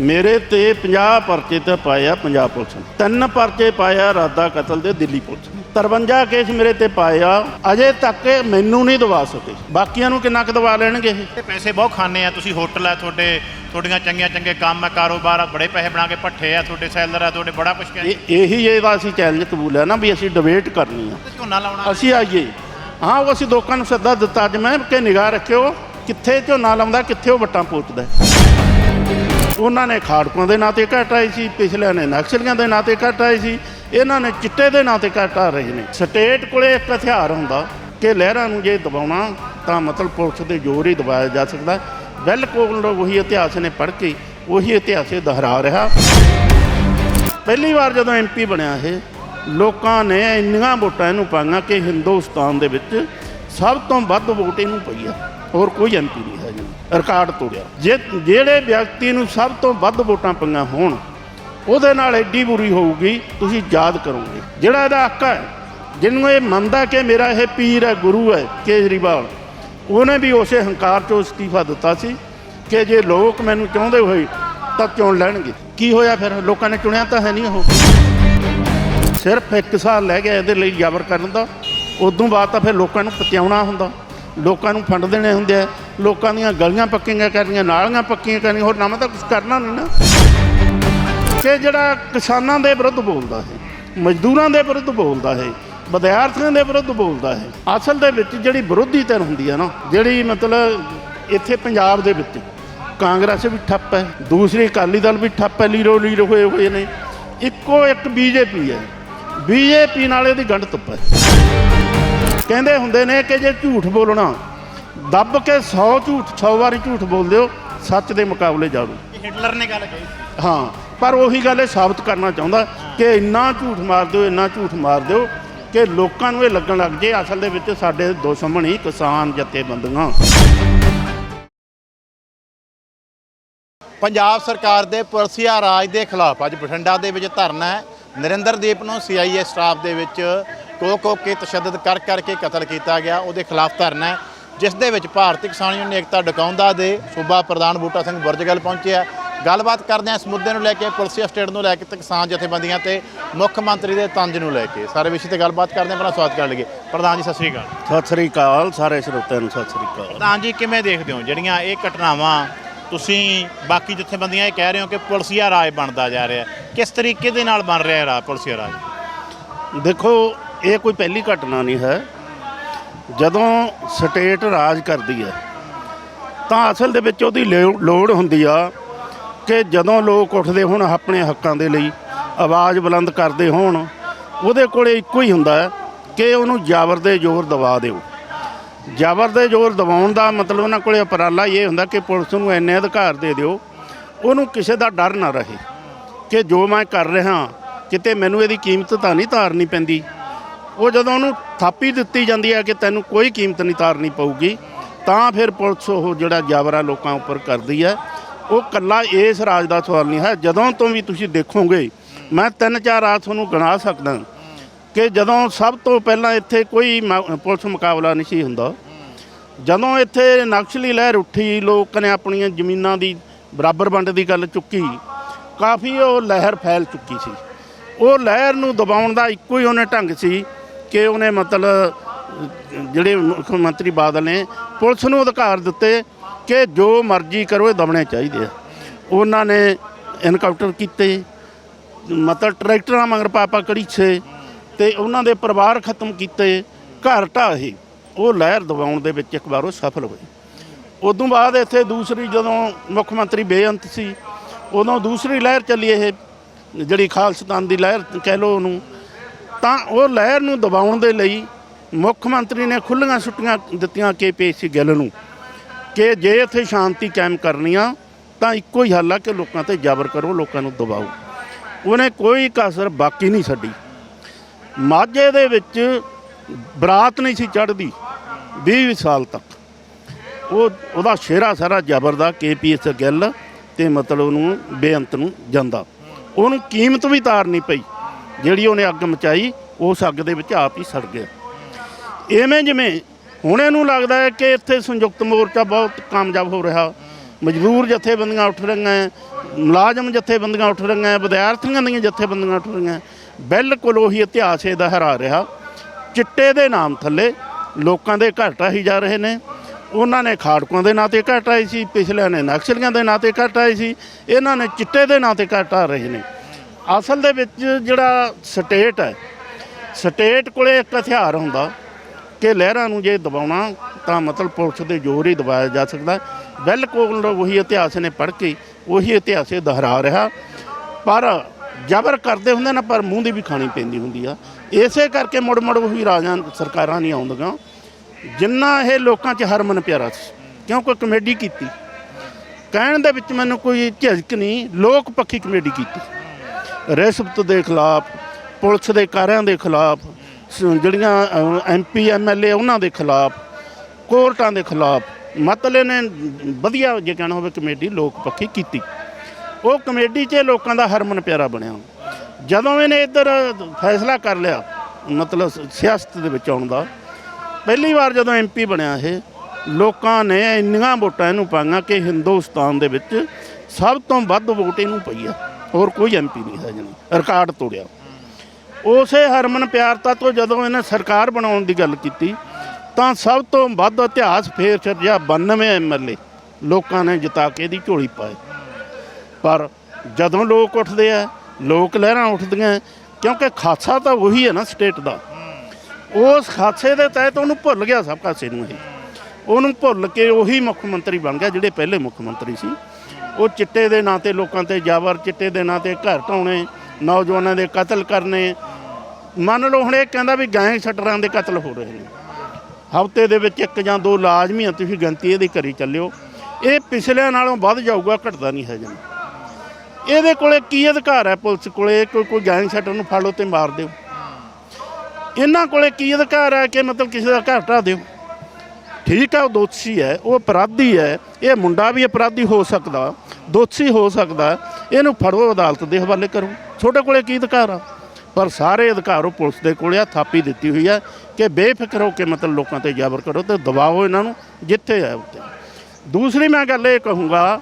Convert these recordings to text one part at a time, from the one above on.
ਮੇਰੇ ਤੇ 50 ਪਰਚੇ ਤੇ ਪਾਏ ਆ ਪੰਜਾਬ ਪੁਲਿਸ ਨੇ। ਤਿੰਨ ਪਰਚੇ ਪਾਏ ਆ ਰਾਦਾ ਕਤਲ ਦੇ ਦਿੱਲੀ ਪੁਲਿਸ ਨੇ। 53 ਕੇਸ ਮੇਰੇ ਤੇ ਪਾਏ ਆ ਅਜੇ ਤੱਕ ਮੈਨੂੰ ਨਹੀਂ ਦਵਾ ਸਕੇ। ਬਾਕੀਆਂ ਨੂੰ ਕਿੰਨਾ ਕੁ ਦਵਾ ਲੈਣਗੇ ਇਹ? ਤੇ ਪੈਸੇ ਬਹੁਤ ਖਾਣੇ ਆ ਤੁਸੀਂ ਹੋਟਲ ਆ ਤੁਹਾਡੇ ਤੁਹਾਡੀਆਂ ਚੰਗੀਆਂ ਚੰਗੇ ਕੰਮ ਆ ਕਾਰੋਬਾਰ ਆ ਬੜੇ ਪੈਸੇ ਬਣਾ ਕੇ ਪੱਠੇ ਆ ਤੁਹਾਡੇ ਸੈਲਰ ਆ ਤੁਹਾਡੇ ਬੜਾ ਕੁਝ ਕਹਿੰਦੇ ਇਹ ਇਹੀ ਇਹਦਾ ਅਸੀਂ ਚੈਲੰਜ ਕਬੂਲਿਆ ਨਾ ਵੀ ਅਸੀਂ ਡਿਬੇਟ ਕਰਨੀ ਆ। ਝੋਨਾ ਲਾਉਣਾ। ਅਸੀਂ ਆਈਏ। ਹਾਂ ਉਹ ਅਸੀਂ ਲੋਕਾਂ ਨੂੰ ਸੱਦਾ ਦਿੱਤਾ ਅੱਜ ਮੈਂ ਕਿ ਨਿਗਾਹ ਰੱਖਿਓ ਕਿੱਥੇ ਝੋਨਾ ਲਾਉਂਦਾ ਕਿੱਥੇ ਉਹ ਵੱਟਾਂ ਪੋਚਦਾ। ਉਹਨਾਂ ਨੇ ਖਾੜਕੂਆਂ ਦੇ ਨਾਂ ਤੇ ਘਟ ਆਈ ਸੀ, ਪਿਛਲਿਆਂ ਨੇ ਨਕਸਲੀਆਂ ਦੇ ਨਾਂ ਤੇ ਘਟ ਆਈ ਸੀ, ਇਹਨਾਂ ਨੇ ਚਿੱਟੇ ਦੇ ਨਾਂ ਤੇ ਘਟ ਆ ਰਹੇ ਨੇ। ਸਟੇਟ ਕੋਲੇ ਇੱਕ ਹਥਿਆਰ ਹੁੰਦਾ ਕਿ ਲਹਿਰਾਂ ਨੂੰ ਜੇ ਦਬਾਉਣਾ, ਤਾਂ ਮਤਲਬ ਪੁਲਿਸ ਦੇ ਜ਼ੋਰ ਹੀ ਦਬਾਇਆ ਜਾ ਸਕਦਾ। ਬਿਲਕੁਲ ਉਹੀ ਇਤਿਹਾਸ ਨੇ ਪੜ੍ਹ ਕੇ ਉਹੀ ਇਤਿਹਾਸ ਇਹ ਦੁਹਰਾ ਰਿਹਾ। ਪਹਿਲੀ ਵਾਰ ਜਦੋਂ ਐਮਪੀ ਬਣਿਆ ਇਹ, ਲੋਕਾਂ ਨੇ ਇੰਨੀਆਂ ਵੋਟਾਂ ਇਹਨੂੰ ਪਾਈਆਂ ਕਿ ਹਿੰਦੁਸਤਾਨ ਦੇ ਵਿੱਚ ਸਭ ਤੋਂ ਵੱਧ ਵੋਟ ਇਹਨੂੰ ਪਈ ਆ, ਹੋਰ ਕੋਈ ਐਮਪੀ ਨਹੀਂ ਹੈ ਰਿਕਾਰਡ ਤੋੜਿਆ। ਜੇ ਜਿਹੜੇ ਵਿਅਕਤੀ ਨੂੰ ਸਭ ਤੋਂ ਵੱਧ ਵੋਟਾਂ ਪਈਆਂ ਹੋਣ, ਉਹਦੇ ਨਾਲ ਐਡੀ ਬੁਰੀ ਹੋਊਗੀ, ਤੁਸੀਂ ਯਾਦ ਕਰੋਗੇ। ਜਿਹੜਾ ਇਹਦਾ ਆਕਾ ਹੈ, ਜਿਹਨੂੰ ਇਹ ਮੰਨਦਾ ਕਿ ਮੇਰਾ ਇਹ ਪੀਰ ਹੈ, ਗੁਰੂ ਹੈ, ਕੇਜਰੀਵਾਲ, ਉਹਨੇ ਵੀ ਉਸੇ ਹੰਕਾਰ ਚੋਂ ਅਸਤੀਫਾ ਦਿੱਤਾ ਸੀ ਕਿ ਜੇ ਲੋਕ ਮੈਨੂੰ ਚਾਹੁੰਦੇ ਹੋਏ ਤਾਂ ਚੁਣ ਲੈਣਗੇ। ਕੀ ਹੋਇਆ ਫਿਰ? ਲੋਕਾਂ ਨੇ ਚੁਣਿਆ ਤਾਂ ਹੈ ਨਹੀਂ ਉਹ। ਸਿਰਫ ਇੱਕ ਸਾਲ ਲੈ ਗਿਆ ਇਹਦੇ ਲਈ ਜ਼ਬਰ ਕਰਨ ਦਾ। ਉਦੋਂ ਬਾਅਦ ਤਾਂ ਫਿਰ ਲੋਕਾਂ ਨੂੰ ਪਤਿਆਉਣਾ ਹੁੰਦਾ। ਲੋਕਾਂ ਨੂੰ ਫੰਡ ਦੇਣੇ ਹੁੰਦੇ ਆ, ਲੋਕਾਂ ਦੀਆਂ ਗਲੀਆਂ ਪੱਕੀਆਂ ਕਰਨੀਆਂ, ਨਾਲੀਆਂ ਪੱਕੀਆਂ ਕਰਨੀਆਂ, ਹੋਰ ਨਵਾਂ ਤਾਂ ਕੁਝ ਕਰਨਾ ਨਹੀਂ ਨਾ। ਕਿ ਜਿਹੜਾ ਕਿਸਾਨਾਂ ਦੇ ਵਿਰੁੱਧ ਬੋਲਦਾ ਹੈ, ਮਜ਼ਦੂਰਾਂ ਦੇ ਵਿਰੁੱਧ ਬੋਲਦਾ ਹੈ, ਵਿਦਿਆਰਥੀਆਂ ਦੇ ਵਿਰੁੱਧ ਬੋਲਦਾ ਹੈ, ਅਸਲ ਦੇ ਵਿੱਚ ਜਿਹੜੀ ਵਿਰੋਧੀ ਧਿਰ ਹੁੰਦੀ ਹੈ ਨਾ, ਜਿਹੜੀ ਮਤਲਬ ਇੱਥੇ ਪੰਜਾਬ ਦੇ ਵਿੱਚ, ਕਾਂਗਰਸ ਵੀ ਠੱਪ ਹੈ, ਦੂਸਰੀ ਅਕਾਲੀ ਦਲ ਵੀ ਠੱਪ ਹੈ, ਲੀਰੋ ਲੀਰ ਹੋਏ ਹੋਏ ਨੇ, ਇੱਕੋ ਇੱਕ ਬੀਜੇਪੀ ਹੈ, ਬੀਜੇਪੀ ਨਾਲ ਇਹਦੀ ਗੰਢ ਤੁੱਪ ਹੈ। ਕਹਿੰਦੇ ਹੁੰਦੇ ਨੇ ਕਿ ਜੇ ਝੂਠ ਬੋਲਣਾ ਦੱਬ ਕੇ 100 ਝੂਠ 100 ਵਾਰੀ ਝੂਠ ਬੋਲਦੇ ਹੋ ਸੱਚ ਦੇ ਮੁਕਾਬਲੇ ਜਾੜੋ ਹਿਟਲਰ ਨੇ ਗੱਲ ਕਹੀ ਸੀ। ਹਾਂ ਪਰ ਉਹੀ ਗੱਲ ਇਹ ਸਾਬਤ ਕਰਨਾ ਚਾਹੁੰਦਾ ਕਿ ਇੰਨਾ ਝੂਠ ਮਾਰ ਦਿਓ ਇੰਨਾ ਝੂਠ ਮਾਰ ਦਿਓ ਕਿ ਲੋਕਾਂ ਨੂੰ ਇਹ ਲੱਗਣ ਲੱਗ ਜੇ ਅਸਲ ਦੇ ਵਿੱਚ ਸਾਡੇ ਦੁਸ਼ਮਣ ਹੀ ਕਿਸਾਨ ਜਥੇਬੰਦੀਆਂ। ਪੰਜਾਬ ਸਰਕਾਰ ਦੇ ਪੁਲਸੀਆ ਰਾਜ ਦੇ ਖਿਲਾਫ ਅੱਜ ਬਠਿੰਡਾ ਦੇ ਵਿੱਚ ਧਰਨਾ ਹੈ। ਨਰਿੰਦਰਦੀਪ ਨੂੰ ਸੀਆਈਏ ਸਟਾਫ ਦੇ ਵਿੱਚ ਕੋਕ ਕੋਕ ਕੇ ਤਸ਼ੱਦਦ ਕਰ ਕਰਕੇ ਕਤਲ ਕੀਤਾ ਗਿਆ ਉਹਦੇ ਖਿਲਾਫ ਧਰਨਾ ਹੈ ਜਿਸ ਦੇ ਵਿੱਚ ਭਾਰਤੀ ਕਿਸਾਨ ਯੂਨੀਅਨ ਏਕਤਾ ਡਕਾਉਂਦਾ ਦੇ ਸੂਬਾ ਪ੍ਰਧਾਨ ਬੂਟਾ ਸਿੰਘ ਬੁਰਜਗਲ ਪਹੁੰਚਿਆ ਗੱਲਬਾਤ ਕਰਦੇ ਹਾਂ ਇਸ ਮੁੱਦੇ ਨੂੰ ਲੈ ਕੇ ਪੁਲਸੀਆ ਸਟੇਟ ਨੂੰ ਲੈ ਕੇ ਤੇ ਕਿਸਾਨ ਜਥੇਬੰਦੀਆਂ ਤੇ ਮੁੱਖ ਮੰਤਰੀ ਦੇ ਤੰਜ ਨੂੰ ਲੈ ਕੇ। ਸਾਰੇ ਵਿਸ਼ੇ ਤੇ ਗੱਲਬਾਤ ਕਰਦੇ ਹਾਂ ਪਹਿਲਾਂ ਸਵਾਗਤ ਕਰਨ ਲਗੇ। ਪ੍ਰਧਾਨ ਜੀ ਸਤਿ ਸ੍ਰੀ ਅਕਾਲ। ਸਤਿ ਸ੍ਰੀ ਅਕਾਲ ਸਾਰੇ ਸਰੋਤਿਆਂ ਨੂੰ ਸਤਿ ਸ੍ਰੀ ਅਕਾਲ। ਪ੍ਰਧਾਨ ਜੀ ਕਿਵੇਂ ਦੇਖਦੇ ਹੋ ਜਿਹੜੀਆਂ ਇਹ ਘਟਨਾਵਾਂ? ਤੁਸੀਂ ਬਾਕੀ ਜਥੇਬੰਦੀਆਂ ਇਹ ਕਹਿ ਰਹੇ ਹੋ ਕਿ ਪੁਲਸੀਆ ਰਾਜ ਬਣਦਾ ਜਾ ਰਿਹਾ ਕਿਸ ਤਰੀਕੇ ਦੇ ਨਾਲ ਬਣ ਰਿਹਾ ਹੈ ਰਾਜ ਪੁਲਸੀਆ ਰਾਜ? ਦੇਖੋ ਇਹ ਕੋਈ ਪਹਿਲੀ ਘਟਨਾ ਨਹੀਂ ਹੈ। ਜਦੋਂ ਸਟੇਟ ਰਾਜ ਕਰਦੀ ਹੈ, ਤਾਂ ਅਸਲ ਦੇ ਵਿੱਚ ਉਹਦੀ ਲੋ- ਲੋੜ ਹੁੰਦੀ ਆ ਕਿ ਜਦੋਂ ਲੋਕ ਉੱਠਦੇ ਹੋਣ ਆਪਣੇ ਹੱਕਾਂ ਦੇ ਲਈ, ਆਵਾਜ਼ ਬੁਲੰਦ ਕਰਦੇ ਹੋਣ, ਉਹਦੇ ਕੋਲੇ ਇੱਕੋ ਹੀ ਹੁੰਦਾ ਕਿ ਉਹਨੂੰ ਜਾਬਰ ਦੇ ਜ਼ੋਰ ਦਵਾ ਦਿਓ। ਜਾਬਰ ਦੇ ਜ਼ੋਰ ਦਵਾਉਣ ਦਾ ਮਤਲਬ ਉਹਨਾਂ ਕੋਲੇ ਉਪਰਾਲਾ ਇਹ ਹੁੰਦਾ ਕਿ ਪੁਲਿਸ ਨੂੰ ਇੰਨੇ ਅਧਿਕਾਰ ਦੇ ਦਿਓ, ਉਹਨੂੰ ਕਿਸੇ ਦਾ ਡਰ ਨਾ ਰਹੇ ਕਿ ਜੋ ਮੈਂ ਕਰ ਰਿਹਾ, ਕਿਤੇ ਮੈਨੂੰ ਇਹਦੀ ਕੀਮਤ ਤਾਂ ਨਹੀਂ ਤਾਰਨੀ ਪੈਂਦੀ। ਉਹ ਜਦੋਂ ਉਹਨੂੰ ਥਾਪੀ ਦਿੱਤੀ ਜਾਂਦੀ ਹੈ ਕਿ ਤੈਨੂੰ ਕੋਈ ਕੀਮਤ ਨਹੀਂ ਤਾਰਨੀ ਪਊਗੀ, ਤਾਂ ਫਿਰ ਪੁਲਿਸ ਉਹ ਜਿਹੜਾ ਜਾਬਰਾ ਲੋਕਾਂ ਉੱਪਰ ਕਰਦੀ ਹੈ। ਉਹ ਕੱਲਾ ਇਸ ਰਾਜ ਦਾ ਸਵਾਲ ਨਹੀਂ ਹੈ। ਜਦੋਂ ਤੋਂ ਵੀ ਤੁਸੀਂ ਦੇਖੋਗੇ, ਮੈਂ ਤਿੰਨ ਚਾਰ ਰਾਜ ਤੁਹਾਨੂੰ ਗਿਣਾ ਸਕਦਾ ਕਿ ਜਦੋਂ ਸਭ ਤੋਂ ਪਹਿਲਾਂ ਇੱਥੇ ਕੋਈ ਮ- ਪੁਲਿਸ ਮੁਕਾਬਲਾ ਨਹੀਂ ਸੀ ਹੁੰਦਾ। ਜਦੋਂ ਇੱਥੇ ਨਕਸਲੀ ਲਹਿਰ ਉੱਠੀ, ਲੋਕ ਨੇ ਆਪਣੀਆਂ ਜ਼ਮੀਨਾਂ ਦੀ ਬਰਾਬਰ ਵੰਡ ਦੀ ਗੱਲ ਚੁੱਕੀ, ਕਾਫੀ ਉਹ ਲਹਿਰ ਫੈਲ ਚੁੱਕੀ ਸੀ। ਉਹ ਲਹਿਰ ਨੂੰ ਦਬਾਉਣ ਦਾ ਇੱਕੋ ਹੀ ਉਹਨੇ ਢੰਗ ਸੀ ਕਿ ਉਹਨੇ ਮਤਲਬ, ਜਿਹੜੇ ਮੁੱਖ ਮੰਤਰੀ ਬਾਦਲ ਨੇ, ਪੁਲਿਸ ਨੂੰ ਅਧਿਕਾਰ ਦਿੱਤੇ ਕਿ ਜੋ ਮਰਜ਼ੀ ਕਰੋ, ਇਹ ਦਬਣੇ ਚਾਹੀਦੇ ਆ। ਉਹਨਾਂ ਨੇ ਇਨਕਾਊਂਟਰ ਕੀਤੇ, ਮਤਲਬ ਟਰੈਕਟਰਾਂ ਮਗਰ ਪਾਪਾ ਕੜੀ ਛੇ ਤੇ ਉਹਨਾਂ ਦੇ ਪਰਿਵਾਰ ਖਤਮ ਕੀਤੇ, ਘਰ ਢਾਹੇ। ਉਹ ਲਹਿਰ ਦਬਾਉਣ ਦੇ ਵਿੱਚ ਇੱਕ ਵਾਰ ਉਹ ਸਫਲ ਹੋਏ। ਉਦੋਂ ਬਾਅਦ ਇੱਥੇ ਦੂਸਰੀ ਜਦੋਂ ਮੁੱਖ ਮੰਤਰੀ ਬੇਅੰਤ ਸੀ, ਉਦੋਂ ਦੂਸਰੀ ਲਹਿਰ ਚੱਲੀ ਇਹ, ਜਿਹੜੀ ਖਾਲਸਤਾਨ ਦੀ ਲਹਿਰ ਕਹਿ ਲਓ ਉਹਨੂੰ। ਤਾਂ ਉਹ ਲਹਿਰ ਨੂੰ ਦਬਾਉਣ ਦੇ ਲਈ ਮੁੱਖ ਮੰਤਰੀ ਨੇ ਖੁੱਲੀਆਂ ਛੁੱਟੀਆਂ ਦਿੱਤੀਆਂ ਕੇ ਪੀਸੀ ਗਿੱਲ ਨੂੰ, ਕਿ ਜੇ ਇੱਥੇ ਸ਼ਾਂਤੀ ਕਾਇਮ ਕਰਨੀ ਆ, ਤਾਂ ਇੱਕੋ ਹੀ ਹੱਲ ਆ ਕਿ ਲੋਕਾਂ ਤੇ ਜ਼ਬਰ ਕਰੋ, ਲੋਕਾਂ ਨੂੰ ਦਬਾਓ। ਉਹਨੇ ਕੋਈ ਕਸਰ ਬਾਕੀ ਨਹੀਂ ਛੱਡੀ। ਮਾਝੇ ਦੇ ਵਿੱਚ ਬਰਾਤ ਨਹੀਂ ਸੀ ਚੜ੍ਹਦੀ 20 ਸਾਲ ਤੱਕ। ਉਹ, ਉਹਦਾ ਸ਼ੇਰਾ ਸਾਰਾ ਜ਼ਬਰ ਦਾ ਕੇਪੀਐਸ ਗਿੱਲ ਤੇ ਮਤਲਬ ਉਹਨੂੰ ਬੇਅੰਤ ਨੂੰ ਜਾਂਦਾ। ਉਹਨੂੰ ਕੀਮਤ ਵੀ ਤਾਰਨੀ ਪਈ। ਜਿਹੜੀ ਉਹਨੇ ਅੱਗ ਮਚਾਈ ਉਸ ਅੱਗ ਦੇ ਵਿੱਚ ਆਪ ਹੀ ਸੜ ਗਿਆ। ਐਵੇਂ ਜਿਵੇਂ ਹੁਣ ਇਹਨੂੰ ਲੱਗਦਾ ਹੈ ਕਿ ਇੱਥੇ ਸੰਯੁਕਤ ਮੋਰਚਾ ਬਹੁਤ ਕਾਮਯਾਬ ਹੋ ਰਿਹਾ। ਮਜ਼ਦੂਰ ਜਥੇਬੰਦੀਆਂ ਉੱਠ ਰਹੀਆਂ ਹੈ, ਮੁਲਾਜ਼ਮ ਜਥੇਬੰਦੀਆਂ ਉੱਠ ਰਹੀਆਂ ਹੈ, ਵਿਦਿਆਰਥੀਆਂ ਦੀਆਂ ਜਥੇਬੰਦੀਆਂ ਉੱਠ ਰਹੀਆਂ ਬਿਲਕੁਲ ਉਹੀ ਇਤਿਹਾਸ ਇਹਦਾ ਹਰਾ ਰਿਹਾ। ਚਿੱਟੇ ਦੇ ਨਾਮ ਥੱਲੇ ਲੋਕਾਂ ਦੇ ਘਰ ਢਾਹੀ ਜਾ ਰਹੇ ਨੇ। ਉਹਨਾਂ ਨੇ ਖਾੜਕੂਆਂ ਦੇ ਨਾਂ ਤੇ ਘਰ ਢਾਹੀ ਸੀ ਪਿਛਲਿਆਂ ਨੇ ਨਕਸਲੀਆਂ ਦੇ ਨਾਂ ਤੇ ਘਰ ਢਾਹੀ ਸੀ। ਇਹਨਾਂ ਨੇ ਚਿੱਟੇ ਦੇ ਨਾਂ ਤੇ ਘਰ ਢਾਹ ਰਹੇ ਨੇ। ਅਸਲ ਦੇ ਵਿੱਚ ਜਿਹੜਾ ਸਟੇਟ ਹੈ, ਸਟੇਟ ਕੋਲੇ ਇੱਕ ਹਥਿਆਰ ਹੁੰਦਾ ਕਿ ਲਹਿਰਾਂ ਨੂੰ ਜੇ ਦਬਾਉਣਾ ਤਾਂ ਮਤਲਬ ਪੁਲਿਸ ਦੇ ਜ਼ੋਰ ਹੀ ਦਬਾਇਆ ਜਾ ਸਕਦਾ। ਬਿਲਕੁਲ ਉਹੀ ਇਤਿਹਾਸ ਨੇ ਪੜ੍ਹ ਕੇ ਉਹੀ ਇਤਿਹਾਸ ਇਹ ਦੁਹਰਾ ਰਿਹਾ। ਪਰ ਜ਼ਬਰ ਕਰਦੇ ਹੁੰਦੇ ਨਾ, ਪਰ ਮੂੰਹ ਦੀ ਵੀ ਖਾਣੀ ਪੈਂਦੀ ਹੁੰਦੀ ਆ। ਇਸੇ ਕਰਕੇ ਮੁੜ ਮੁੜ ਉਹੀ ਰਾਜਾਂ, ਸਰਕਾਰਾਂ ਨਹੀਂ ਆਉਂਦੀਆਂ। ਜਿੰਨਾ ਇਹ ਲੋਕਾਂ 'ਚ ਹਰਮਨ ਪਿਆਰਾ ਸੀ ਕਿਉਂਕਿ ਕਮੇਡੀ ਕੀਤੀ? ਕਹਿਣ ਦੇ ਵਿੱਚ ਮੈਨੂੰ ਕੋਈ ਝਿਜਕ ਨਹੀਂ, ਲੋਕ ਪੱਖੀ ਕਮੇਡੀ ਕੀਤੀ। ਰਿਸ਼ਵਤ ਦੇ ਖਿਲਾਫ, ਪੁਲਿਸ ਦੇ ਕਾਰਿਆਂ ਦੇ ਖਿਲਾਫ, ਸ- ਜਿਹੜੀਆਂ ਐਮਪੀ ਐਮਐਲਏ ਉਹਨਾਂ ਦੇ ਖਿਲਾਫ, ਕੋਰਟਾਂ ਦੇ ਖਿਲਾਫ, ਮਤਲਬ ਨੇ ਵਧੀਆ ਜੇ ਕਹਿਣਾ ਹੋਵੇ ਕਮੇਟੀ ਲੋਕ ਪੱਖੀ ਕੀਤੀ। ਉਹ ਕਮੇਟੀ 'ਚ ਲੋਕਾਂ ਦਾ ਹਰਮਨ ਪਿਆਰਾ ਬਣਿਆ। ਜਦੋਂ ਇਹਨੇ ਇੱਧਰ ਫੈਸਲਾ ਕਰ ਲਿਆ, ਮਤਲਬ ਸਿਆਸਤ ਦੇ ਵਿੱਚ ਆਉਣ ਦਾ, ਪਹਿਲੀ ਵਾਰ ਜਦੋਂ ਐਮਪੀ ਬਣਿਆ ਇਹ, ਲੋਕਾਂ ਨੇ ਇੰਨੀਆਂ ਵੋਟਾਂ ਇਹਨੂੰ ਪਾਈਆਂ ਕਿ ਹਿੰਦੁਸਤਾਨ ਦੇ ਵਿੱਚ ਸਭ ਤੋਂ ਵੱਧ ਵੋਟ ਇਹਨੂੰ ਪਈ ਆ। ਹੋਰ ਕੋਈ ਐਮਪੀ ਨਹੀਂ ਹੈ ਜਣੀ ਰਿਕਾਰਡ ਤੋੜਿਆ। ਉਸੇ ਹਰਮਨ ਪਿਆਰਤਾ ਤੋਂ ਜਦੋਂ ਇਹਨੇ ਸਰਕਾਰ ਬਣਾਉਣ ਦੀ ਗੱਲ ਕੀਤੀ, ਤਾਂ ਸਭ ਤੋਂ ਵੱਧ ਇਤਿਹਾਸ ਫੇਰ ਸਿਰਜਿਆ 92 ਐਮਐਲਏ ਲੋਕਾਂ ਨੇ ਜਿਤਾ ਕੇ ਇਹਦੀ ਝੋਲੀ ਪਾਏ ਪਰ ਜਦੋਂ ਲੋਕ ਉੱਠਦੇ ਆ, ਲੋਕ ਲਹਿਰਾਂ ਉੱਠਦੀਆਂ, ਕਿਉਂਕਿ ਖਾਸਾ ਤਾਂ ਉਹੀ ਹੈ ਨਾ ਸਟੇਟ ਦਾ। ਉਸ ਖਾਸੇ ਦੇ ਤਹਿਤ ਉਹਨੂੰ ਭੁੱਲ ਗਿਆ ਸਭ ਕਾਸੇ ਨੂੰ ਇਹ ਉਹਨੂੰ ਭੁੱਲ ਕੇ ਉਹੀ ਮੁੱਖ ਮੰਤਰੀ ਬਣ ਗਿਆ, ਜਿਹੜੇ ਪਹਿਲੇ ਮੁੱਖ ਮੰਤਰੀ ਸੀ। ਉਹ ਚਿੱਟੇ ਦੇ ਨਾਂ ਤੇ ਲੋਕਾਂ ਤੇ ਜਾਵਰ ਚਿੱਟੇ ਦੇ ਨਾਂ ਤੇ ਘਰ ਢਾਉਣੇ, ਨੌਜਵਾਨਾਂ ਦੇ ਕਤਲ ਕਰਨੇ। ਮੰਨ ਲਓ ਹੁਣ ਇਹ ਕਹਿੰਦਾ ਵੀ ਗੈਂਗ ਸਟਰਾਂ ਦੇ ਕਤਲ ਹੋ ਰਹੇ ਨੇ। ਹਫ਼ਤੇ ਦੇ ਵਿੱਚ ਇੱਕ ਜਾਂ ਦੋ ਲਾਜ਼ਮੀ ਆ, ਤੁਸੀਂ ਗਿਣਤੀ ਇਹਦੀ ਕਰੀ ਚੱਲਿਓ। ਇਹ ਪਿਛਲਿਆਂ ਨਾਲੋਂ ਵੱਧ ਜਾਊਗਾ, ਘਟਦਾ ਨਹੀਂ ਹੈ ਜਨ ਇਹਦੇ ਕੋਲੇ ਕੀ ਅਧਿਕਾਰ ਹੈ ਪੁਲਿਸ ਕੋਲੇ? ਕੋਈ ਕੋਈ ਗੈਂਗ ਸਟਰ ਨੂੰ ਫੜ ਲਓ ਤੇ ਮਾਰ ਦਿਓ। ਇਹਨਾਂ ਕੋਲੇ ਕੀ ਅਧਿਕਾਰ ਹੈ ਕਿ ਮਤਲਬ ਕਿਸੇ ਦਾ ਘਰ ਢਾਹ ਦਿਓ? ਠੀਕ ਹੈ ਉਹ ਦੋਸ਼ੀ ਹੈ, ਉਹ ਅਪਰਾਧੀ ਹੈ, ਇਹ ਮੁੰਡਾ ਵੀ ਅਪਰਾਧੀ ਹੋ ਸਕਦਾ, ਦੋਸ਼ੀ ਹੋ ਸਕਦਾ, ਇਹਨੂੰ ਫੜੋ, ਅਦਾਲਤ ਦੇ ਹਵਾਲੇ ਕਰੋ। ਤੁਹਾਡੇ ਕੋਲੇ ਕੀ ਅਧਿਕਾਰ ਆ? ਪਰ ਸਾਰੇ ਅਧਿਕਾਰ ਉਹ ਪੁਲਿਸ ਦੇ ਕੋਲ ਆ, ਥਾਪੀ ਦਿੱਤੀ ਹੋਈ ਹੈ ਕਿ ਬੇਫਿਕਰ ਹੋ ਕੇ ਮਤਲਬ ਲੋਕਾਂ ਤੇ ਜ਼ਬਰ ਕਰੋ ਤੇ ਦਬਾਓ ਇਹਨਾਂ ਨੂੰ, ਜਿੱਥੇ ਹੈ ਉੱਤੇ ਦੂਸਰੀ ਮੈਂ ਗੱਲ ਇਹ ਕਹੂੰਗਾ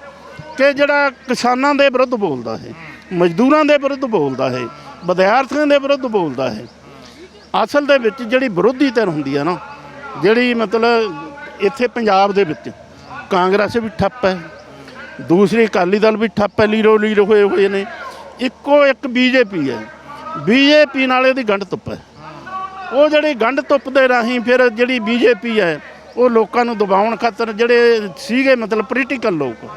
ਕਿ ਜਿਹੜਾ ਕਿਸਾਨਾਂ ਦੇ ਵਿਰੁੱਧ ਬੋਲਦਾ ਹੈ ਮਜ਼ਦੂਰਾਂ ਦੇ ਵਿਰੁੱਧ ਬੋਲਦਾ ਹੈ ਵਿਦਿਆਰਥੀਆਂ ਦੇ ਵਿਰੁੱਧ ਬੋਲਦਾ ਹੈ ਅਸਲ ਦੇ ਵਿੱਚ ਜਿਹੜੀ ਵਿਰੋਧੀ ਧਿਰ ਹੁੰਦੀ ਹੈ ਨਾ, ਜਿਹੜੀ ਮਤਲਬ ਇੱਥੇ ਪੰਜਾਬ ਦੇ ਵਿੱਚ ਕਾਂਗਰਸ ਵੀ ਠੱਪ ਹੈ, ਦੂਸਰੀ ਅਕਾਲੀ ਦਲ ਵੀ ਠੱਪ ਹੈ, ਲੀਰੋ ਲੀਰੋ ਹੋਏ ਹੋਏ ਨੇ, ਇੱਕੋ ਇੱਕ ਬੀਜੇਪੀ ਹੈ। ਬੀਜੇਪੀ ਨਾਲ ਇਹਦੀ ਗੰਢ ਧੁੱਪ ਹੈ। ਉਹ ਜਿਹੜੀ ਗੰਢ ਧੁੱਪ ਦੇ ਰਾਹੀਂ ਫਿਰ ਜਿਹੜੀ ਬੀਜੇਪੀ ਹੈ, ਉਹ ਲੋਕਾਂ ਨੂੰ ਦਬਾਉਣ ਖਾਤਰ ਜਿਹੜੇ ਸੀਗੇ ਮਤਲਬ ਪੋਲੀਟੀਕਲ ਲੋਕ,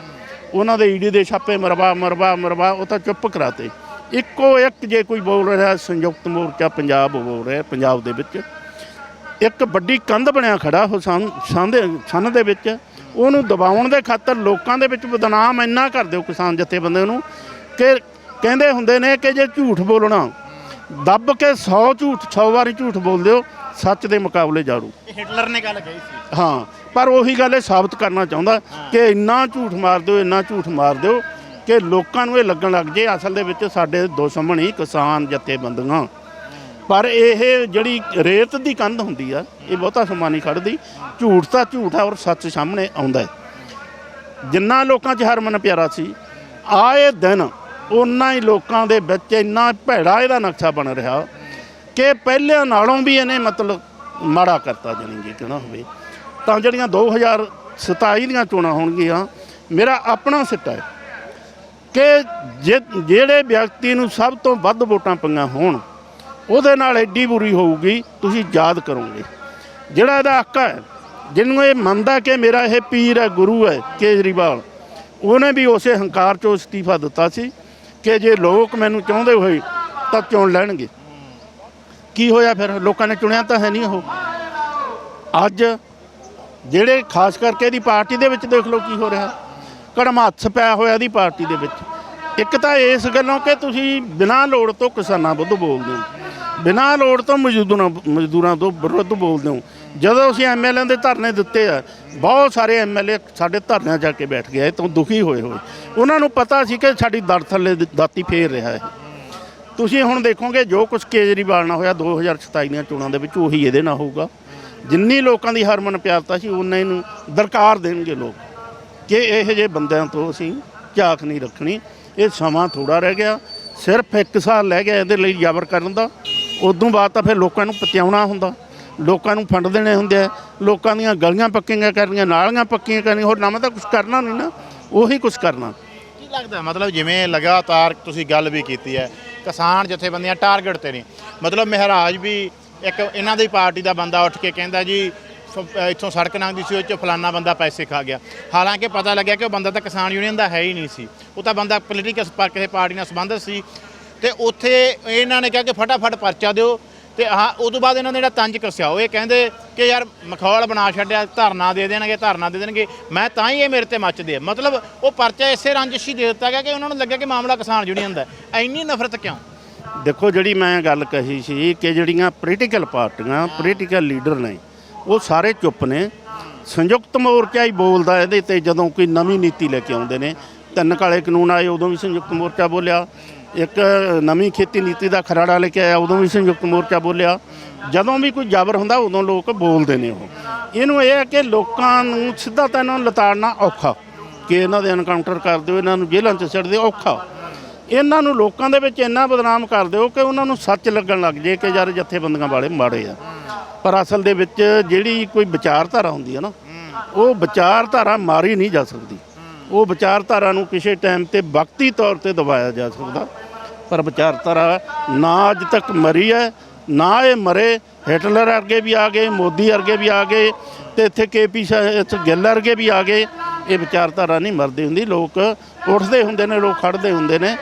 ਉਹਨਾਂ ਦੇ ਈਡੀ ਦੇ ਛਾਪੇ ਮਰਵਾ ਮਰਵਾ ਮਰਵਾ, ਉਹ ਤਾਂ ਚੁੱਪ ਕਰਾਤੇ। ਇੱਕੋ ਇੱਕ ਜੇ ਕੋਈ ਬੋਲ ਰਿਹਾ, ਸੰਯੁਕਤ ਮੋਰਚਾ ਪੰਜਾਬ ਬੋਲ ਰਿਹਾ, ਪੰਜਾਬ ਦੇ ਵਿੱਚ। ਇੱਕ ਵੱਡੀ ਕੰਧ ਬਣਿਆ ਖੜਾ ਉਹ ਸੰਨ ਸੰਨ ਦੇ ਸੰਨ ਦੇ ਵਿੱਚ। ਉਹਨੂੰ ਦਬਾਉਣ ਦੇ ਖਾਤਰ ਲੋਕਾਂ ਦੇ ਵਿੱਚ ਬਦਨਾਮ ਇੰਨਾ ਕਰ ਦਿਓ ਕਿਸਾਨ ਜਥੇਬੰਦੇ ਨੂੰ ਕਿ ਕਹਿੰਦੇ ਹੁੰਦੇ ਨੇ ਕਿ ਜੇ ਝੂਠ ਬੋਲਣਾ ਦੱਬ ਕੇ 100 ਝੂਠ 100 ਵਾਰੀ ਝੂਠ ਬੋਲ ਦਿਓ ਸੱਚ ਦੇ ਮੁਕਾਬਲੇ ਜਾੜੂ ਹਿਟਲਰ ਨੇ ਗੱਲ ਕਹੀ ਸੀ। ਹਾਂ ਪਰ ਉਹੀ ਗੱਲ ਇਹ ਸਾਬਤ ਕਰਨਾ ਚਾਹੁੰਦਾ ਕਿ ਇੰਨਾ ਝੂਠ ਮਾਰ ਦਿਓ ਇੰਨਾ ਝੂਠ ਮਾਰ ਦਿਓ ਕਿ ਲੋਕਾਂ ਨੂੰ ਇਹ ਲੱਗਣ ਲੱਗ ਜੇ ਅਸਲ ਦੇ ਵਿੱਚ ਸਾਡੇ ਦੁਸ਼ਮਣ ਹੀ ਕਿਸਾਨ ਜਥੇਬੰਦੀਆਂ। ਪਰ ਇਹ ਜਿਹੜੀ ਰੇਤ ਦੀ ਕੰਧ ਹੁੰਦੀ ਆ, ਇਹ ਬਹੁਤਾ ਸਮਾਂ ਨਹੀਂ ਖੜਦੀ। ਝੂਠ ਤਾਂ ਝੂਠ ਆ ਔਰ ਸੱਚ ਸਾਹਮਣੇ ਆਉਂਦਾ ਹੈ। ਜਿੰਨਾ ਲੋਕਾਂ 'ਚ ਹਰਮਨ ਪਿਆਰਾ ਸੀ, ਆਏ ਦਿਨ ਉਹਨਾਂ ਹੀ ਲੋਕਾਂ ਦੇ ਵਿੱਚ ਇੰਨਾ ਭੈੜਾ ਇਹਦਾ ਨਕਸ਼ਾ ਬਣ ਰਿਹਾ ਕਿ ਪਹਿਲਿਆਂ ਨਾਲੋਂ ਵੀ ਇਹਨੇ ਮਤਲਬ ਮਾੜਾ ਕਰਤਾ ਜਾਣੀ ਕਿ ਕਹਿਣਾ ਹੋਵੇ। ਤਾਂ ਜਿਹੜੀਆਂ 2027 ਦੀਆਂ ਚੋਣਾਂ ਹੋਣਗੀਆਂ, ਮੇਰਾ ਆਪਣਾ ਸਿੱਟਾ ਹੈ ਕਿ ਜੇ, ਜਿਹੜੇ ਵਿਅਕਤੀ ਨੂੰ ਸਭ ਤੋਂ ਵੱਧ ਵੋਟਾਂ ਪਈਆਂ ਹੋਣ ਉਹਦੇ ਨਾਲ ਐਡੀ ਬੁਰੀ ਹੋਊਗੀ, ਤੁਸੀਂ ਯਾਦ ਕਰੋਗੇ। ਜਿਹੜਾ ਇਹਦਾ ਆਕਾ ਹੈ, ਜਿਹਨੂੰ ਇਹ ਮੰਨਦਾ ਕਿ ਮੇਰਾ ਇਹ ਪੀਰ ਹੈ, ਗੁਰੂ ਹੈ, ਕੇਜਰੀਵਾਲ, ਉਹਨੇ ਵੀ ਉਸੇ ਹੰਕਾਰ ਚੋਂ ਅਸਤੀਫਾ ਦਿੱਤਾ ਸੀ ਕਿ ਜੇ ਲੋਕ ਮੈਨੂੰ ਚਾਹੁੰਦੇ ਹੋਏ ਤਾਂ ਚੁਣ ਲੈਣਗੇ? ਕੀ ਹੋਇਆ ਫਿਰ? ਲੋਕਾਂ ਨੇ ਚੁਣਿਆ ਤਾਂ ਹੈ ਨਹੀਂ ਉਹ। ਅੱਜ ਜਿਹੜੇ ਖਾਸ ਕਰਕੇ ਇਹਦੀ ਪਾਰਟੀ ਦੇ ਵਿੱਚ ਦੇਖ ਲਓ ਕੀ ਹੋ ਰਿਹਾ। ਕੜਮ ਹੱਥ ਪਿਆ ਹੋਇਆ ਇਹਦੀ ਪਾਰਟੀ ਦੇ ਵਿੱਚ। ਇੱਕ ਤਾਂ ਇਸ ਗੱਲੋਂ ਕਿ ਤੁਸੀਂ ਬਿਨਾਂ ਲੋੜ ਤੋਂ ਕਿਸਾਨਾਂ ਵਿਰੁੱਧ ਬੋਲਦੇ ਹੋ। ਬਿਨਾਂ ਲੋੜ ਤੋਂ ਮਜ਼ਦੂਰਾਂ ਮਜ਼ਦੂਰਾਂ ਤੋਂ ਵਿਰੁੱਧ ਬੋਲਦੇ ਹੋ। ਜਦੋਂ ਅਸੀਂ ਐਮਐਲਏ ਦੇ ਧਰਨੇ ਦਿੱਤੇ ਆ, ਬਹੁਤ ਸਾਰੇ ਐਮਐਲਏ ਸਾਡੇ ਧਰਨਿਆਂ ਜਾ ਕੇ ਬੈਠ ਗਏ ਤੋਂ ਦੁਖੀ ਹੋਏ ਹੋਏ। ਉਹਨਾਂ ਨੂੰ ਪਤਾ ਸੀ ਕਿ ਸਾਡੀ ਦਰ ਥੱਲੇ ਦਾਤੀ ਫੇਰ ਰਿਹਾ ਹੈ। ਤੁਸੀਂ ਹੁਣ ਦੇਖੋਗੇ, ਜੋ ਕੁਝ ਕੇਜਰੀਵਾਲ ਨਾਲ ਹੋਇਆ 2027 ਦੀਆਂ ਚੋਣਾਂ ਦੇ ਵਿੱਚ, ਉਹੀ ਇਹਦੇ ਨਾਲ ਹੋਊਗਾ। ਜਿੰਨੀ ਲੋਕਾਂ ਦੀ ਹਰਮਨ ਪਿਆਰਤਾ ਸੀ ਉਹਨਾਂ ਨੂੰ ਦਰਕਾਰ ਦੇਣਗੇ ਲੋਕ। ਕਿ ਇਹੋ ਜਿਹੇ ਬੰਦਿਆਂ ਤੋਂ ਅਸੀਂ ਝਾਕ ਨਹੀਂ ਰੱਖਣੀ। ਇਹ ਸਮਾਂ ਥੋੜਾ ਰਹਿ ਗਿਆ। ਸਿਰਫ ਇੱਕ ਸਾਲ ਰਹਿ ਗਿਆ ਇਹਦੇ ਲਈ ਜ਼ਬਰ ਕਰਨ ਦਾ। ਉਦੋਂ ਬਾਅਦ ਤਾਂ ਫਿਰ ਲੋਕਾਂ ਨੂੰ ਪਤਿਆਉਣਾ ਹੁੰਦਾ। ਲੋਕਾਂ ਨੂੰ ਫੰਡ ਦੇਣੇ ਹੁੰਦੇ ਆ। ਲੋਕਾਂ ਦੀਆਂ ਗਲੀਆਂ ਪੱਕੀਆਂ ਕਰਨੀਆਂ, ਨਾਲੀਆਂ ਪੱਕੀਆਂ ਕਰਨੀਆਂ, ਹੋਰ ਨਵਾਂ ਤਾਂ ਕੁਝ ਕਰਨਾ ਨਹੀਂ ਨਾ, ਉਹੀ ਕੁਝ ਕਰਨਾ। ਕੀ ਲੱਗਦਾ ਮਤਲਬ ਜਿਵੇਂ ਲਗਾਤਾਰ ਤੁਸੀਂ ਗੱਲ ਵੀ ਕੀਤੀ ਹੈ, ਕਿਸਾਨ ਜਥੇਬੰਦੀਆਂ ਟਾਰਗੇਟ ਤੇ ਨੇ। ਮਤਲਬ ਮਹਾਰਾਜ ਵੀ ਇੱਕ ਇਹਨਾਂ ਦੀ ਪਾਰਟੀ ਦਾ ਬੰਦਾ ਉੱਠ ਕੇ ਕਹਿੰਦਾ ਜੀ, ਫ- ਇੱਥੋਂ ਸੜਕ ਲੰਘਦੀ ਸੀ, ਉਹ 'ਚ ਫਲਾਨਾ ਬੰਦਾ ਪੈਸੇ ਖਾ ਗਿਆ। ਹਾਲਾਂਕਿ ਪਤਾ ਲੱਗਿਆ ਕਿ ਉਹ ਬੰਦਾ ਤਾਂ ਕਿਸਾਨ ਯੂਨੀਅਨ ਦਾ ਹੈ ਹੀ ਨਹੀਂ ਸੀ। ਉਹ ਤਾਂ ਬੰਦਾ ਪੋਲੀਟੀਕਲ ਕਿਸੇ ਪਾਰਟੀ ਨਾਲ ਸੰਬੰਧਿਤ ਸੀ। ਤੇ ਉੱਥੇ ਇਹਨਾਂ ਨੇ ਕਿਹਾ ਕਿ ਫਟਾਫਟ ਪਰਚਾ ਦਿਓ ਤੇ ਆਹ, ਉਸ ਤੋਂ ਬਾਅਦ ਇਹਨਾਂ ਨੇ ਜਿਹੜਾ ਤੰਜ ਕੱਸਿਆ, ਉਹ ਇਹ ਕਹਿੰਦੇ ਕਿ ਯਾਰ ਮਖੌਲ ਬਣਾ ਛੱਡਿਆ, ਧਰਨਾ ਦੇ ਦੇਣਗੇ, ਧਰਨਾ ਦੇ ਦੇਣਗੇ। ਮੈਂ ਤਾਂ ਹੀ ਇਹ ਮੇਰੇ ਤੇ ਮੱਚਦੇ ਆ। ਮਤਲਬ ਉਹ ਪਰਚਾ ਇਸੇ ਰੰਜਿਸ਼ ਹੀ ਦੇ ਦਿੱਤਾ ਗਿਆ ਕਿ ਉਹਨਾਂ ਨੂੰ ਲੱਗਿਆ ਕਿ ਮਾਮਲਾ ਕਿਸਾਨ ਯੂਨੀਅਨ ਦਾ ਹੈ। ਇੰਨੀ ਨਫ਼ਰਤ ਕਿਉਂ? ਦੇਖੋ, ਜਿਹੜੀ ਮੈਂ ਗੱਲ ਕਹੀ ਸੀ ਕਿ ਜਿਹੜੀਆਂ ਪੋਲੀਟੀਕਲ ਪਾਰਟੀਆਂ ਪੋਲੀਟੀਕਲ ਲੀਡਰ ਨੇ, ਉਹ ਸਾਰੇ ਚੁੱਪ ਨੇ। ਸੰਯੁਕਤ ਮੋਰਚਾ ਹੀ ਬੋਲਦਾ ਇਹਦੇ ਤੇ ਜਦੋਂ ਕੋਈ ਨਵੀਂ ਨੀਤੀ ਲੈ ਕੇ ਆਉਂਦੇ ਨੇ, ਤਿੰਨ ਕਾਲੇ ਕਾਨੂੰਨ ਆਏ, ਉਦੋਂ ਵੀ ਸੰਯੁਕਤ ਮੋਰਚਾ ਬੋਲਿਆ। ਇੱਕ ਨਵੀਂ ਖੇਤੀ ਨੀਤੀ ਦਾ ਖਰੜਾ ਲੈ ਕੇ ਆਇਆ, ਉਦੋਂ ਵੀ ਸੰਯੁਕਤ ਮੋਰਚਾ ਬੋਲਿਆ। ਜਦੋਂ ਵੀ ਕੋਈ ਜ਼ਬਰ ਹੁੰਦਾ, ਉਦੋਂ ਲੋਕ ਬੋਲਦੇ ਨੇ ਉਹ। ਇਹਨੂੰ ਇਹ ਹੈ ਕਿ ਲੋਕਾਂ ਨੂੰ ਸਿੱਧਾ ਤਾਂ ਇਹਨਾਂ ਨੂੰ ਲਤਾੜਨਾ ਔਖਾ। ਕਿ ਇਹਨਾਂ ਦੇ ਐਨਕਾਊਂਟਰ ਕਰ ਦਿਓ, ਇਹਨਾਂ ਨੂੰ ਜੇਲ੍ਹਾਂ 'ਚ ਛੱਡ ਦਿਓ, ਔਖਾ। ਇਹਨਾਂ ਨੂੰ ਲੋਕਾਂ ਦੇ ਵਿੱਚ ਇੰਨਾ ਬਦਨਾਮ ਕਰ ਦਿਓ ਕਿ ਉਹਨਾਂ ਨੂੰ ਸੱਚ ਲੱਗਣ ਲੱਗ ਜੇ ਕਿ ਯਾਰ ਜਥੇਬੰਦੀਆਂ ਵਾਲੇ ਮਾੜੇ ਆ। ਪਰ ਅਸਲ ਦੇ ਵਿੱਚ ਜਿਹੜੀ ਕੋਈ ਵਿਚਾਰਧਾਰਾ ਹੁੰਦੀ ਹੈ ਨਾ, ਉਹ ਵਿਚਾਰਧਾਰਾ ਮਾਰੀ ਨਹੀਂ ਜਾ ਸਕਦੀ। ਉਹ ਵਿਚਾਰਧਾਰਾ ਨੂੰ ਕਿਸੇ ਟਾਈਮ ਤੇ ਵਕਤੀ ਤੌਰ ਤੇ ਦਬਾਇਆ ਜਾ ਸਕਦਾ। ਪਰ ਵਿਚਾਰਧਾਰਾ ਨਾ ਅੱਜ ਤੱਕ ਮਰੀ ਹੈ, ਨਾ ਇਹ ਮਰੇ। ਹਿਟਲਰ ਵਰਗੇ ਵੀ ਆ ਗਏ, ਮੋਦੀ ਅਰਗੇ ਵੀ ਆ ਗਏ ਤੇ ਇੱਥੇ ਕੇਪੀ ਗਿੱਲ ਅਰਗੇ ਵੀ ਆ ਗਏ। ਇਹ ਵਿਚਾਰਧਾਰਾ ਨਹੀਂ ਮਰਦੀ ਹੁੰਦੀ। ਲੋਕ ਉੱਠਦੇ ਹੁੰਦੇ ਨੇ, ਲੋਕ ਖੜਦੇ ਹੁੰਦੇ ਨੇ।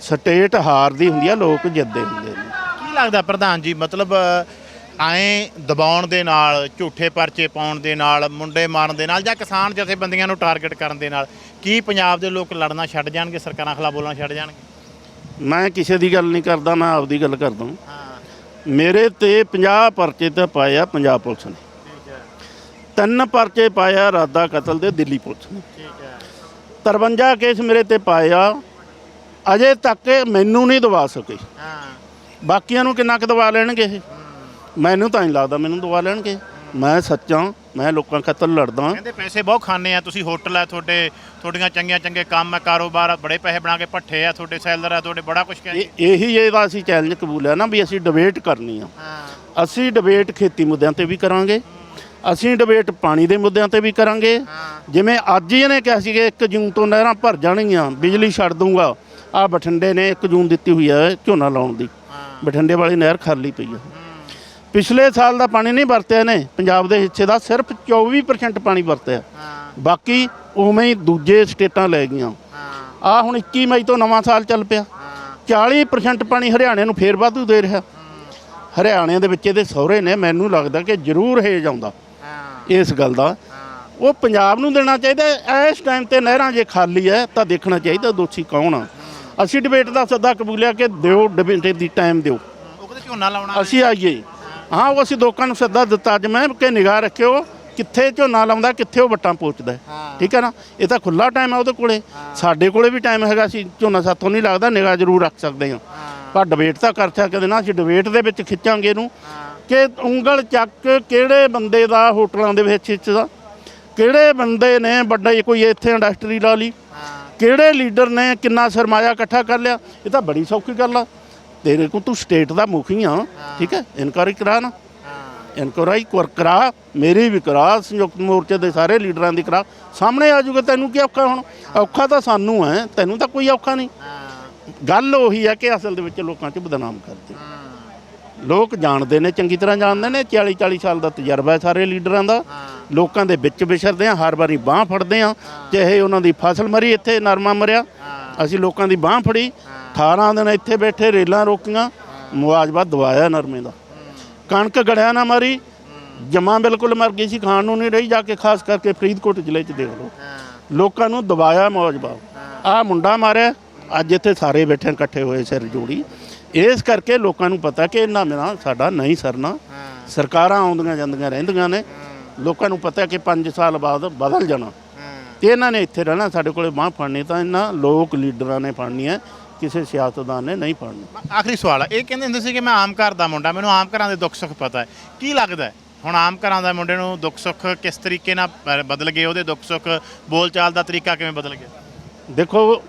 ਸਟੇਟ ਹਾਰਦੀ ਹੁੰਦੀ ਆ, ਲੋਕ ਜਿੱਤਦੇ ਹੁੰਦੇ ਨੇ। ਕੀ ਲੱਗਦਾ ਪ੍ਰਧਾਨ ਜੀ, ਮਤਲਬ ਐਂ ਦਬਾਉਣ ਦੇ ਨਾਲ, ਝੂਠੇ ਪਰਚੇ ਪਾਉਣ ਦੇ ਨਾਲ, ਮੁੰਡੇ ਮਾਰਨ ਦੇ ਨਾਲ ਜਾਂ ਕਿਸਾਨ ਜਥੇਬੰਦੀਆਂ ਨੂੰ ਟਾਰਗੇਟ ਕਰਨ ਦੇ ਨਾਲ, ਕੀ ਪੰਜਾਬ ਦੇ ਲੋਕ ਲੜਨਾ ਛੱਡ ਜਾਣਗੇ, ਸਰਕਾਰਾਂ ਖਿਲਾਫ ਬੋਲਣਾ ਛੱਡ ਜਾਣਗੇ? ਮੈਂ ਕਿਸੇ ਦੀ ਗੱਲ ਨਹੀਂ ਕਰਦਾ ਮੈਂ ਆਪਦੀ ਗੱਲ ਕਰਦਾ ਹਾਂ। ਮੇਰੇ ਤੇ 50 ਪਰਚੇ ਤੇ ਪਾਏ ਆ ਪੰਜਾਬ ਪੁਲਿਸ ਨੇ। ਹੈ। ਤਿੰਨ ਪਰਚੇ ਪਾਏ ਆ ਰਾਦਾ ਕਤਲ ਦੇ ਦਿੱਲੀ ਪੁਲਿਸ ਨੇ। ਠੀਕ ਹੈ। 53 ਕੇਸ ਮੇਰੇ ਤੇ ਪਾਏ ਆ ਅਜੇ ਤੱਕ ਮੈਨੂੰ ਨਹੀਂ ਦਵਾ ਸਕੇ। ਹਾਂ। ਬਾਕੀਆਂ ਨੂੰ ਕਿੰਨਾ ਕੁ ਦਵਾ ਲੈਣਗੇ ਇਹ? ਮੈਨੂੰ ਤਾਂ ਨਹੀਂ ਲੱਗਦਾ ਮੈਨੂੰ ਦਵਾ ਲੈਣਗੇ। ਮੈਂ ਸੱਚਾਂ ਮੈਂ ਲੋਕਾਂ ਖਾਤਰ ਲੜਦਾ ਕਹਿੰਦੇ ਪੈਸੇ ਬਹੁਤ ਖਾਣੇ ਆ ਤੁਸੀਂ ਹੋਟਲ ਆ ਤੁਹਾਡੇ ਤੁਹਾਡੀਆਂ ਚੰਗੀਆਂ ਚੰਗੇ ਕੰਮ ਆ ਕਾਰੋਬਾਰ ਆ ਬੜੇ ਪੈਸੇ ਬਣਾ ਕੇ ਪੱਠੇ ਆ ਤੁਹਾਡੇ ਸੈਲਰ ਆ ਤੁਹਾਡੇ ਬੜਾ ਕੁਝ ਕਹਿੰਦੇ ਇਹ ਇਹੀ ਇਹਦਾ ਅਸੀਂ ਚੈਲੰਜ ਕਬੂਲਿਆ ਨਾ ਵੀ ਅਸੀਂ ਡਿਬੇਟ ਕਰਨੀ ਆ। ਹਾਂ। ਅਸੀਂ ਡਿਬੇਟ ਖੇਤੀ ਮੁੱਦਿਆਂ ਤੇ ਵੀ ਕਰਾਂਗੇ। ਅਸੀਂ ਡਿਬੇਟ ਪਾਣੀ ਦੇ ਮੁੱਦਿਆਂ ਤੇ ਵੀ ਕਰਾਂਗੇ। ਜਿਵੇਂ ਅੱਜ ਹੀ ਇਹਨੇ ਕਿਹਾ ਸੀ ਕਿ 1 ਜੂਨ ਤੋਂ ਨਹਿਰਾਂ ਭਰ ਜਾਣਗੀਆਂ ਬਿਜਲੀ ਛੱਡ ਦੂੰਗਾ ਆ ਬਠਿੰਡੇ ਨੇ 1 ਜੂਨ ਦਿੱਤੀ ਹੋਈ ਹੈ ਝੋਨਾ ਲਾਉਣ ਦੀ। ਬਠਿੰਡੇ ਵਾਲੀ ਨਹਿਰ ਖਾਲੀ ਪਈ ਆ। ਪਿਛਲੇ ਸਾਲ ਦਾ ਪਾਣੀ ਨਹੀਂ ਵਰਤਿਆ ਨੇ ਪੰਜਾਬ ਦੇ ਹਿੱਸੇ ਦਾ ਸਿਰਫ 24% ਪਾਣੀ ਵਰਤਿਆ। ਹਾਂ। ਬਾਕੀ ਉਵੇਂ ਹੀ ਦੂਜੇ ਸਟੇਟਾਂ ਲੈ ਗਈਆਂ। ਹਾਂ। ਆ ਹੁਣ 21 ਮਈ ਤੋਂ ਨਵਾਂ ਸਾਲ ਚੱਲ ਪਿਆ। 40% ਪਾਣੀ ਹਰਿਆਣੇ ਨੂੰ ਫੇਰ ਵਾਧੂ ਦੇ ਰਿਹਾ। ਹਰਿਆਣੇ ਦੇ ਵਿੱਚ ਇਹਦੇ ਸਹੁਰੇ ਨੇ ਮੈਨੂੰ ਲੱਗਦਾ ਕਿ ਜ਼ਰੂਰ ਹੇਜ ਆਉਂਦਾ। ਹਾਂ। ਇਸ ਗੱਲ ਦਾ। ਉਹ ਪੰਜਾਬ ਨੂੰ ਦੇਣਾ ਚਾਹੀਦਾ। ਇਸ ਟਾਈਮ ਤੇ ਨਹਿਰਾਂ ਜੇ ਖਾਲੀ ਹੈ ਤਾਂ ਦੇਖਣਾ ਚਾਹੀਦਾ ਦੋਸ਼ੀ ਕੌਣ ਆ। ਅਸੀਂ ਡਿਬੇਟ ਦਾ ਸੱਦਾ ਕਬੂਲਿਆ ਕਿ ਦਿਓ ਡਿਬੇਟ ਦੀ ਟਾਈਮ ਦਿਓ। ਉਹ ਕਹਿੰਦੇ ਝੋਨਾ ਲਾਉਣਾ ਅਸੀਂ ਆਈਏ। ਹਾਂ ਉਹ ਅਸੀਂ ਲੋਕਾਂ ਨੂੰ ਸੱਦਾ ਦਿੱਤਾ ਅੱਜ ਮੈਂ ਕਿ ਨਿਗਾਹ ਰੱਖਿਓ ਕਿੱਥੇ ਝੋਨਾ ਲਾਉਂਦਾ ਕਿੱਥੇ ਉਹ ਵੱਟਾਂ ਪੋਚਦਾ। ਠੀਕ ਹੈ ਨਾ? ਇਹ ਤਾਂ ਖੁੱਲਾ ਟਾਈਮ ਹੈ ਉਹਦੇ ਕੋਲੇ। ਸਾਡੇ ਕੋਲੇ ਵੀ ਟਾਈਮ ਹੈਗਾ ਸੀ ਝੋਨਾ ਸਾਥੋਂ ਨਹੀਂ ਲੱਗਦਾ ਨਿਗਾਹ ਜ਼ਰੂਰ ਰੱਖ ਸਕਦੇ ਹਾਂ। ਪਰ ਡਿਬੇਟ ਤਾਂ ਕਰ ਸਕਦੇ ਨਾ ਅਸੀਂ ਡਿਬੇਟ ਦੇ ਵਿੱਚ ਖਿੱਚਾਂਗੇ ਇਹਨੂੰ। ਕਿ ਉਂਗਲ ਚੱਕ ਕਿਹੜੇ ਬੰਦੇ ਦਾ ਹੋਟਲਾਂ ਦੇ ਵਿੱਚ ਹਿੱਸਾ ਕਿਹੜੇ ਬੰਦੇ ਨੇ ਵੱਡਾ ਕੋਈ ਇੱਥੇ ਇੰਡਸਟਰੀ ਲਾ ਲਈ? ਕਿਹੜੇ ਲੀਡਰ ਨੇ ਕਿੰਨਾ ਸਰਮਾਇਆ ਇਕੱਠਾ ਕਰ ਲਿਆ? ਇਹ ਤਾਂ ਬੜੀ ਸੌਖੀ ਗੱਲ ਆ। ਤੇਰੇ ਕੋਲ ਤੂੰ ਸਟੇਟ ਦਾ ਮੁਖੀ ਆ ਠੀਕ ਹੈ? ਇਨਕੁਆਰੀ ਕਰਾ ਨਾ। ਇਨਕੁਆਰੀ ਕਰ ਕਰਾ ਮੇਰੀ ਵੀ ਕਰਾ ਸੰਯੁਕਤ ਮੋਰਚੇ ਦੇ ਸਾਰੇ ਲੀਡਰਾਂ ਦੀ ਕਰਾ। ਸਾਹਮਣੇ ਆ ਜਾਊਗਾ ਤੈਨੂੰ ਕੀ ਔਖਾ ਹੁਣ? ਔਖਾ ਤਾਂ ਸਾਨੂੰ ਹੈ ਤੈਨੂੰ ਤਾਂ ਕੋਈ ਔਖਾ ਨਹੀਂ। ਗੱਲ ਉਹੀ ਹੈ ਕਿ ਅਸਲ ਦੇ ਵਿੱਚ ਲੋਕਾਂ 'ਚ ਬਦਨਾਮ ਕਰਦੇ। ਲੋਕ ਜਾਣਦੇ ਨੇ ਚੰਗੀ ਤਰ੍ਹਾਂ ਜਾਣਦੇ ਨੇ 40 40 ਸਾਲ ਦਾ ਤਜਰਬਾ ਹੈ ਸਾਰੇ ਲੀਡਰਾਂ ਦਾ। ਲੋਕਾਂ ਦੇ ਵਿੱਚ ਵਿਚਰਦੇ ਆ ਹਰ ਵਾਰੀ ਬਾਹ ਫੜਦੇ ਆ। ਚਾਹੇ ਉਹਨਾਂ ਦੀ ਫਸਲ ਮਰੀ ਇੱਥੇ ਨਰਮਾ ਮਰਿਆ। ਅਸੀਂ ਲੋਕਾਂ ਦੀ ਬਾਹ ਫੜੀ 18 ਦਿਨ ਇੱਥੇ ਬੈਠੇ ਰੇਲਾਂ ਰੋਕੀਆਂ ਮੁਆਵਜ਼ਾ ਦਵਾਇਆ ਨਰਮੇ ਦਾ। ਕਣਕ ਗੜਿਆ ਨਾ ਮਾਰੀ ਜਮਾ ਬਿਲਕੁਲ ਮਰ ਗਈ ਸੀ ਖਾਣ ਨੂੰ ਨਹੀਂ ਰਹੀ ਜਾ ਕੇ ਖਾਸ ਕਰਕੇ ਫਰੀਦਕੋਟ ਜ਼ਿਲ੍ਹੇ 'ਚ ਦੇਖ ਲਓ। ਲੋਕਾਂ ਨੂੰ ਦਬਾਇਆ ਮੁਆਵਜ਼ਾ। ਆ ਮੁੰਡਾ ਮਾਰਿਆ ਅੱਜ ਇੱਥੇ ਸਾਰੇ ਬੈਠੇ ਇਕੱਠੇ ਹੋਏ ਸਿਰ ਜੋੜੀ। ਇਸ ਕਰਕੇ ਲੋਕਾਂ ਨੂੰ ਪਤਾ ਕਿ ਇਹਨਾਂ ਬਿਨਾਂ ਸਾਡਾ ਨਹੀਂ ਸਰਨਾ। ਸਰਕਾਰਾਂ ਆਉਂਦੀਆਂ ਜਾਂਦੀਆਂ ਰਹਿੰਦੀਆਂ ਨੇ। ਲੋਕਾਂ ਨੂੰ ਪਤਾ ਕਿ 5 ਸਾਲ ਬਾਅਦ ਬਦਲ ਜਾਣਾ। ਤੇ ਇਹਨਾਂ ਨੇ ਇੱਥੇ ਰਹਿਣਾ ਸਾਡੇ ਕੋਲੇ ਬਾਹ ਫੜਨੀ ਤਾਂ ਇਹਨਾਂ ਲੋਕ ਲੀਡਰਾਂ ਨੇ ਫੜਨੀ ਹੈ ਕਿਸੇ ਸਿਆਸਤਦਾਨ ਨੇ ਨਹੀਂ ਫੜਨੀ। ਆਖਰੀ ਸਵਾਲ ਹੈ ਇਹ ਕਹਿੰਦੇ ਹੁੰਦੇ ਸੀ ਕਿ ਮੈਂ ਆਮ ਘਰ ਦਾ ਮੁੰਡਾ ਮੈਨੂੰ ਆਮ ਘਰਾਂ ਦੇ ਦੁੱਖ ਸੁੱਖ ਪਤਾ ਹੈ। ਕੀ ਲੱਗਦਾ ਹੈ? ਹੁਣ ਆਮ ਘਰਾਂ ਦਾ ਮੁੰਡੇ ਨੂੰ ਦੁੱਖ ਸੁੱਖ ਕਿਸ ਤਰੀਕੇ ਨਾਲ ਬ- ਬਦਲ ਗਏ ਉਹਦੇ ਦੁੱਖ ਸੁੱਖ ਬੋਲਚਾਲ ਦਾ ਤਰੀਕਾ ਕਿਵੇਂ ਬਦਲ ਗਿਆ? ਦੇਖੋ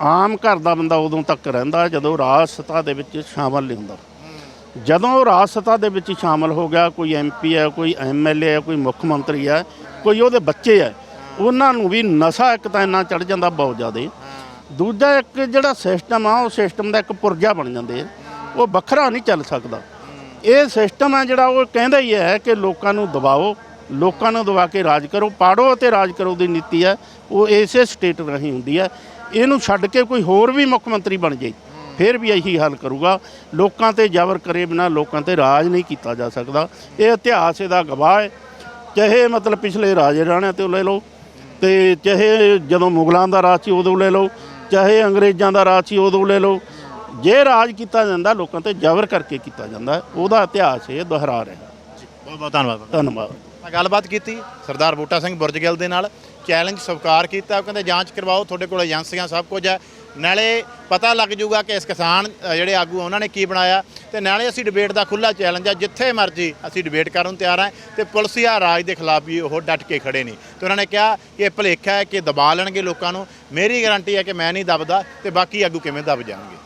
ਆਮ ਘਰ ਦਾ ਬੰਦਾ ਉਦੋਂ ਤੱਕ ਰਹਿੰਦਾ ਜਦੋਂ ਰਾਜ ਸਤਾ ਦੇ ਵਿੱਚ ਸ਼ਾਮਲ ਨਹੀਂ ਹੁੰਦਾ। ਜਦੋਂ ਉਹ ਰਾਜ ਸਤਾ ਦੇ ਵਿੱਚ ਸ਼ਾਮਲ ਹੋ ਗਿਆ ਕੋਈ ਐਮਪੀ ਹੈ ਕੋਈ ਐਮਐਲਏ ਹੈ ਕੋਈ ਮੁੱਖ ਮੰਤਰੀ ਹੈ ਕੋਈ ਉਹਦੇ ਬੱਚੇ ਹੈ ਉਹਨਾਂ ਨੂੰ ਵੀ ਨਸ਼ਾ ਇੱਕ ਤਾਂ ਇੰਨਾ ਚੜ ਜਾਂਦਾ ਬਹੁਤ ਜ਼ਿਆਦਾ। ਦੂਜਾ ਇੱਕ ਜਿਹੜਾ ਸਿਸਟਮ ਆ ਉਹ ਸਿਸਟਮ ਦਾ ਇੱਕ ਪੁਰਜਾ ਬਣ ਜਾਂਦੇ ਆ। ਉਹ ਵੱਖਰਾ ਨਹੀਂ ਚੱਲ ਸਕਦਾ। ਇਹ ਸਿਸਟਮ ਹੈ ਜਿਹੜਾ ਉਹ ਕਹਿੰਦਾ ਹੀ ਹੈ ਕਿ ਲੋਕਾਂ ਨੂੰ ਦਬਾਓ ਲੋਕਾਂ ਨੂੰ ਦਬਾ ਕੇ ਰਾਜ ਕਰੋ ਪਾੜੋ ਅਤੇ ਰਾਜ ਕਰੋ ਦੀ ਨੀਤੀ ਹੈ ਉਹ ਇਸੇ ਸਟੇਟ ਰਾਹੀਂ ਹੁੰਦੀ ਹੈ ਇਹਨੂੰ ਛੱਡ ਕੇ ਕੋਈ ਹੋਰ ਵੀ ਮੁੱਖ ਮੰਤਰੀ ਬਣ ਜਾਏ ਫਿਰ ਵੀ ਇਹੀ ਹੱਲ ਕਰੂਗਾ। ਲੋਕਾਂ ਤੇ ਜ਼ਬਰ ਕਰੇ ਬਿਨਾ ਲੋਕਾਂ ਤੇ ਰਾਜ ਨਹੀਂ ਕੀਤਾ ਜਾ ਸਕਦਾ। ਇਹ ਇਤਿਹਾਸ ਇਹਦਾ ਗਵਾਹ ਹੈ। ਚਾਹੇ ਮਤਲਬ ਪਿਛਲੇ ਰਾਜੇ ਰਾਣਿਆਂ ਤੇ ਲੈ ਲਓ ਤੇ ਚਾਹੇ ਜਦੋਂ ਮੁਗਲਾਂ ਦਾ ਰਾਜ ਸੀ ਉਦੋਂ ਲੈ ਲਓ ਚਾਹੇ ਅੰਗਰੇਜ਼ਾਂ ਦਾ ਰਾਜ ਸੀ ਉਦੋਂ ਲੈ ਲਓ ਜੇ ਰਾਜ ਕੀਤਾ ਜਾਂਦਾ ਲੋਕਾਂ ਤੇ ਜ਼ਬਰ ਕਰਕੇ ਕੀਤਾ ਜਾਂਦਾ ਉਹਦਾ ਇਤਿਹਾਸ ਇਹ ਦੁਹਰਾ ਰਿਹਾ। ਬਹੁਤ ਬਹੁਤ ਧੰਨਵਾਦ ਧੰਨਵਾਦ। ਮੈਂ ਗੱਲਬਾਤ ਕੀਤੀ ਸਰਦਾਰ ਬੂਟਾ ਸਿੰਘ ਬੁਰਜਗਿੱਲ ਦੇ ਨਾਲ ਚੈਲੰਜ ਸਵੀਕਾਰ ਕੀਤਾ ਉਹ ਕਹਿੰਦੇ ਜਾਂਚ ਕਰਵਾਓ ਤੁਹਾਡੇ ਕੋਲ ਏਜੰਸੀਆਂ ਸਭ ਕੁਝ ਹੈ। ਨਾਲੇ ਪਤਾ ਲੱਗ ਜੂਗਾ ਕਿ ਇਸ ਕਿਸਾਨ ਜਿਹੜੇ ਆਗੂ ਆ, ਉਹਨਾਂ ਨੇ ਕੀ ਬਣਾਇਆ। ਤੇ ਨਾਲੇ ਅਸੀਂ ਡਿਬੇਟ ਦਾ ਖੁੱਲਾ ਚੈਲੰਜ ਆ ਜਿੱਥੇ ਮਰਜ਼ੀ ਅਸੀਂ ਡਿਬੇਟ ਕਰਨ ਨੂੰ ਤਿਆਰ ਹਾਂ ਤੇ ਪੁਲਸੀਆ ਰਾਜ ਦੇ ਖਿਲਾਫ ਵੀ ਉਹ ਡਟ ਕੇ ਖੜੇ ਨੇ। ਤੇ ਉਹਨਾਂ ਨੇ ਕਿਹਾ ਕਿ ਇਹ ਭੁਲੇਖਾ ਹੈ ਕਿ ਦਬਾ ਲੈਣਗੇ ਲੋਕਾਂ ਨੂੰ। ਮੇਰੀ ਗਾਰੰਟੀ ਹੈ ਕਿ ਮੈਂ ਨਹੀਂ ਦਬਦਾ ਤੇ ਬਾਕੀ ਆਗੂ ਕਿਵੇਂ ਦਬ ਜਾਣਗੇ?